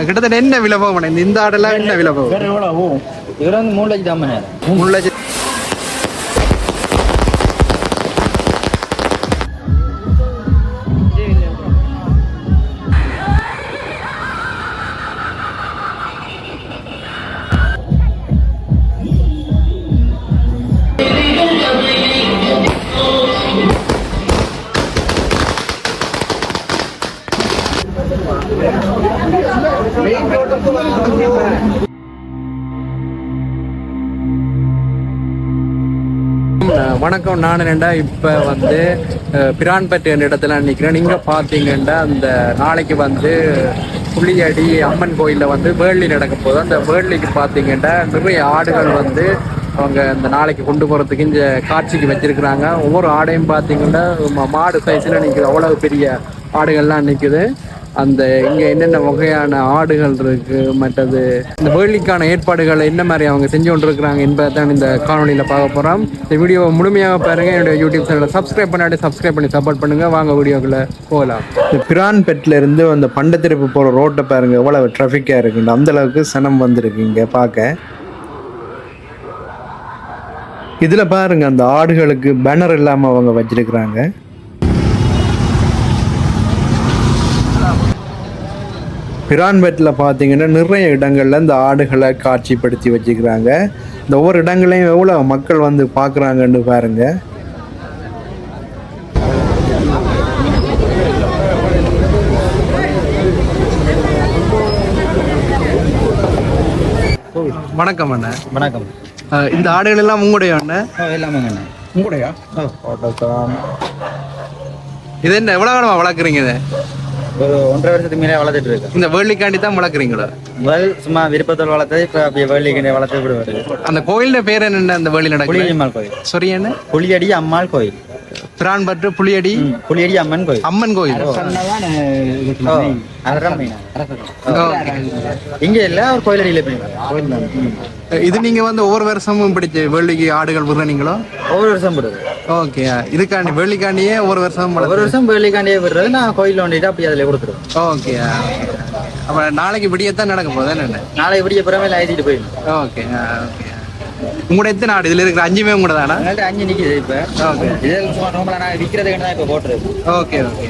கிட்டத்தட்ட என்ன விலை போகணும் இந்த இந்த ஆடெல்லாம் என்ன விலை போகும் வேற எவ்வளோ? ஆகும் இவர் வந்து மூணு லட்சம் ஐம்பதாயிரம் மூணு. லட்சம் வணக்கம் நான் என்னடா இப்போ வந்து அஹ், பிரான்பட்டு என்ற இடத்துல நிற்கிறேன் நீங்கள் பார்த்தீங்கன்னா அந்த நாளைக்கு வந்து புள்ளியடி அம்மன் கோயிலில் வந்து வேள்வி நடக்க போதும் அந்த வேள்விக்கு பார்த்தீங்கன்னா நிறைய ஆடுகள் வந்து அவங்க இந்த நாளைக்கு கொண்டு போகிறதுக்கு இந்த காட்சிக்கு வச்சிருக்கிறாங்க. ஒவ்வொரு ஆடையும் பார்த்தீங்கன்னா மாடு சைஸில் நிற்குது அவ்வளோ பெரிய ஆடுகள்லாம் நிற்குது அந்த இங்கே என்னென்ன வகையான ஆடுகள் இருக்குது மற்றது இந்த வேலிக்கான ஏற்பாடுகளை என்ன மாதிரி அவங்க செஞ்சு கொண்டிருக்கிறாங்க என்பதை தான் இந்த காணொலியில் பார்க்க போகிறோம் இந்த வீடியோவை முழுமையாக பாருங்க. என்னுடைய யூடியூப் சேனலை சப்ஸ்கிரைப் பண்ணாட்டி சப்ஸ்கிரைப் பண்ணி சப்போர்ட் பண்ணுங்கள் வாங்க வீடியோக்குள்ளே போகலாம். இந்த பிரான் பெட்லேருந்து அந்த பண்டத்திருப்பு போகிற ரோட்டை பாருங்கள் எவ்வளவு ட்ராஃபிக்காக இருக்குண்டு அந்தளவுக்கு சனம் வந்திருக்கு இங்கே பார்க்க. இதில் பாருங்கள் அந்த ஆடுகளுக்கு பேனர் இல்லாமல் அவங்க வச்சிருக்கிறாங்க. பிரான்பெட்டில் பார்த்தீங்கன்னா நிறைய இடங்களில் இந்த ஆடுகளை காட்சிப்படுத்தி வச்சுக்கிறாங்க. இந்த ஒவ்வொரு இடங்களையும் எவ்வளோ மக்கள் வந்து பார்க்குறாங்கன்னு பாருங்க. வணக்கம் அண்ணா. வணக்கம். இந்த ஆடுகள் எல்லாம் உங்களுடைய அண்ணன் ஓ எல்லாமேங்க அண்ணா. உங்களுடையா? இது என்ன எவ்வளோ காலமா வளர்க்குறீங்க இதை? ஒரு ஒன்றரை வருஷத்துக்கு மேலே வளர்த்துட்டு இருக்கேன். இந்த வேள்விக்காண்டி தான் வளர்க்குறீங்களா முதல் சும்மா விருப்பத்தோடு வளர்த்தது இப்போ அப்படியே வேலிக்கிண்டே வளர்த்து வருது. அந்த கோயிலில் பேர் என்ன அந்த வேலி நடக்குது? புளியடி அம்மாள் கோயில். சரி என்ன? புளியடி அம்மாள் கோயில். பிரான்பற்று புளியடி. புளியடி அம்மன் கோயில். அம்மன் கோயில். இங்க இல்ல ஒரு கோயில் அடியில் போய் இது நீங்க வந்து ஒவ்வொரு வருஷமும் பிடிச்ச வேள்விக்கு ஆடுகள் விடுறீங்களோ ஒவ்வொரு வருஷம் போடுது ஓகே. இதுக்காண்டி வேள்விக்காண்டியே ஒவ்வொரு வருஷம் ஒவ்வொரு வருஷம் வேலிக்காண்டியே விடுறது. நான் கோயில் ஒண்டிட்டு அப்படியே அதில் கொடுத்துருவேன். ஓகே. அப்ப நாளைக்கு விடியத்தான் நடக்க போகுது என்ன நாளை விடிய பிறமே ஏற்றிட்டு போயிடும் ஓகே. ஓகே. உங்களோட எத்தனை ஆடு? இதுல இருக்கிற அஞ்சுமே உங்களோட தானா அஞ்சு நிக்குது இப்ப. ஓகே. இது சும்மா நார்மலா நான் விற்கிறதுக்கு தான் இப்ப போட்டுறது ஓகே ஓகே.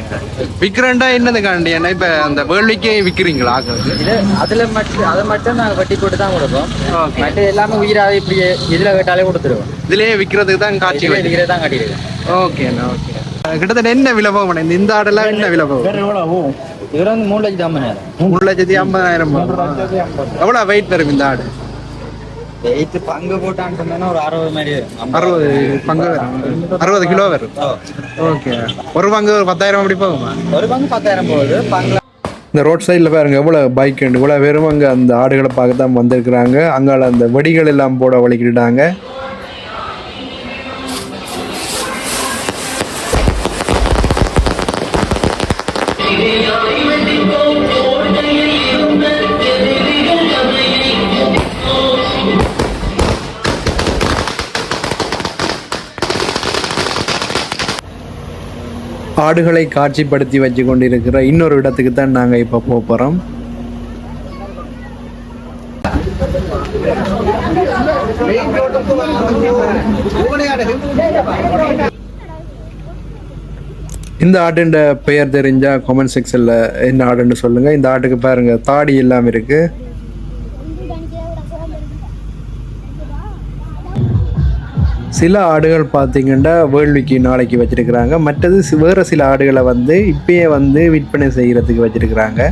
விற்கிறேன்டா என்னதுக்காண்டி என்ன இப்ப அந்த வேள்விக்கே ஆக்களுக்கு? இது அதுல மட்டும் அதை மட்டும் நாங்க வட்டி போட்டு தான் கொடுப்போம். மற்ற எல்லாமே உயிராவே இப்படி இதுல கேட்டாலே கொடுத்துருவோம். இதுலயே விற்கிறதுக்கு தான் காட்சி தான் கட்டிடுவேன் ஓகே ஓகே. கிட்டத்தட்ட என்ன விலை போகணும் இந்த ஆடெல்லாம் என்ன விலை போகும் இவர் வந்து மூணு லட்சம் ஐம்பதாயிரம். மூணு லட்சத்தி ஐம்பதாயிரம். எவ்வளவு வெயிட் வரும் இந்த ஆடு? எயித்து பங்கு போட்டான்னு ஒரு அறுபது மாதிரி. அறுபது பங்கு அறுபது கிலோ வரும். ஓகே. ஒரு பங்கு ஒரு பத்தாயிரம் அப்படி போகுமா? ஒரு பங்கு பத்தாயிரம் போகுது. பங்கு இந்த ரோட் சைடில் பாருங்க எவ்வளோ பைக் உண்டு. இவ்வளோ பேரும் அங்கே அந்த ஆடுகளை பார்க்க தான் வந்திருக்கிறாங்க. அங்கால அந்த வெடிகள் எல்லாம் போட வலிக்கிட்டாங்க. ஆடுகளை காட்சிப்படுத்தி வச்சு கொண்டிருக்கிற இன்னொரு இடத்துக்கு தான் நாங்கள் இப்போ போக போகிறோம் இந்த ஆட்டுன்ற பெயர் தெரிஞ்சால் கமெண்ட் செக்ஷனில் என்ன ஆடுன்னு சொல்லுங்கள் இந்த ஆட்டுக்கு பாருங்கள் தாடி எல்லாம் இருக்குது சில ஆடுகள் பார்த்திங்கன்னா வேள்விக்கு நாளைக்கு வச்சிருக்கிறாங்க. மற்றது வேறு சில ஆடுகளை வந்து இப்பயே வந்து விற்பனை செய்கிறதுக்கு வச்சிருக்கிறாங்க.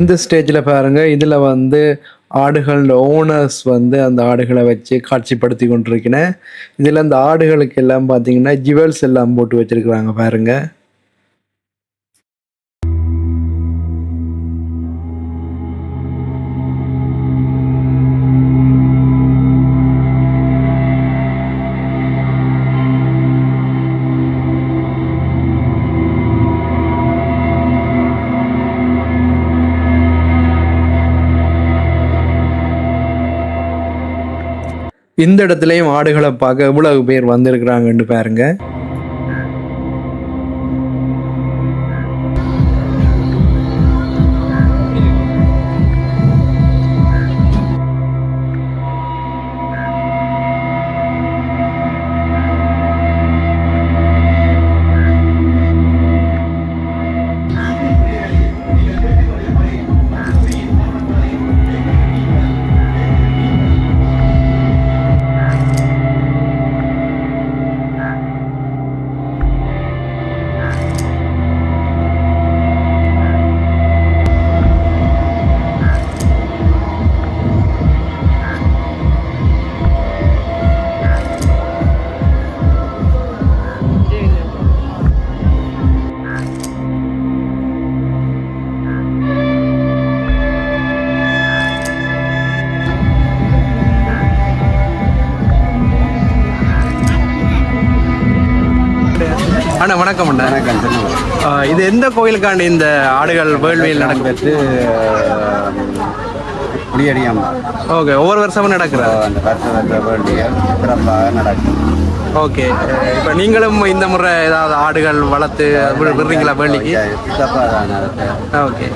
இந்த ஸ்டேஜில் பாருங்க. இதில் வந்து ஆடுகள் ஓனர்ஸ் வந்து அந்த ஆடுகளை வச்சு காட்சிப்படுத்தி கொண்டிருக்கிறேன் இதில் அந்த ஆடுகளுக்கு எல்லாம் பார்த்தீங்கன்னா ஜுவல்ஸ் எல்லாம் போட்டு வச்சுருக்குறாங்க பாருங்க. இந்த இடத்துலயும் ஆடுகளை பார்க்க எவ்வளவு பேர் வந்திருக்கிறாங்கன்னு பாருங்கள் அண்ணா வணக்கம் அண்ணா. ஆ, இது எந்த கோயிலுக்காண்டி இந்த ஆடுகள் வேள்வியில் நடக்குது குடியடியாம ஓகே ஒவ்வொரு வருஷமும் நடக்கிறது அந்த வருஷ வருஷ வேண்டிய சிறப்பாக நடக்கும். ஓகே இப்போ நீங்களும் இந்த முறை ஏதாவது ஆடுகள் வளர்த்து விடுறீங்களா நடக்கும். ஓகே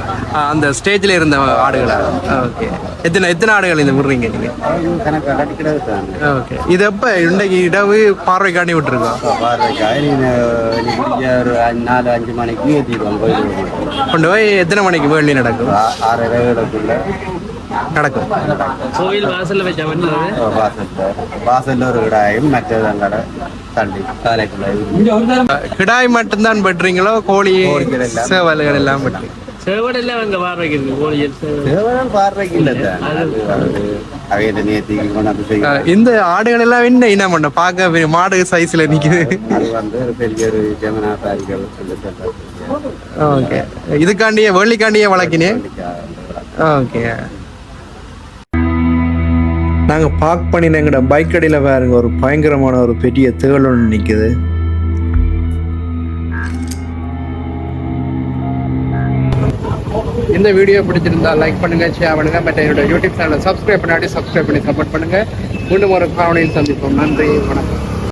அந்த ஸ்டேஜில் இருந்த ஆடுகளா? ஓகே எத்தனை எத்தனை ஆடுகள் இந்த விடுறீங்க நீங்கள் தான். ஓகே இது எப்போ? இன்றைக்கு இடவு பார்வைக்காண்டி விட்டுருக்கோம். குடிக்க ஒரு நாலு அஞ்சு மணிக்கு ஏற்றிடுவோம் கொண்டு போய் எத்தனை மணிக்கு வேள்வி நடக்கும்? ஆ- ஆறு நடக்கும் கோவில் வாசல்ல வச்ச வண்டியில் வாசல்ல வாசல்ல ஒரு கிடாயும் மற்றது அங்கட தள்ளி காலைக்குள்ள கிடாய் மட்டும்தான் வெட்டுறீங்களோ கோழி. சேவல்கள் எல்லாம் வெட்டுறீங்க செவடு எல்லாம் அங்க கோழியல் சேவல். பார்வைக்கு இல்லை இந்த ஆடுகள் எல்லாம் என்ன இனம் பண்ண பார்க்க பெரிய மாடு சைஸ்ல நிக்குது ஓகே இதுக்காண்டியே வெள்ளிக்காண்டியே வளர்க்கினேன் ஓகே நாங்கள் பார்க் பண்ணின எங்கட பைக் அடியில் வேறுங்க ஒரு பயங்கரமான ஒரு பெரிய தேள் ஒன்று நிற்குது இந்த வீடியோ பிடிச்சிருந்தா லைக் பண்ணுங்க ஷேர் பண்ணுங்க மற்ற என்னோட யூடியூப் சேனலை சப்ஸ்கிரைப் பண்ணாட்டி சப்ஸ்கிரைப் பண்ணி சப்போர்ட் பண்ணுங்க. மீண்டும் ஒரு காவனையில் சந்திப்போம். நன்றி வணக்கம்.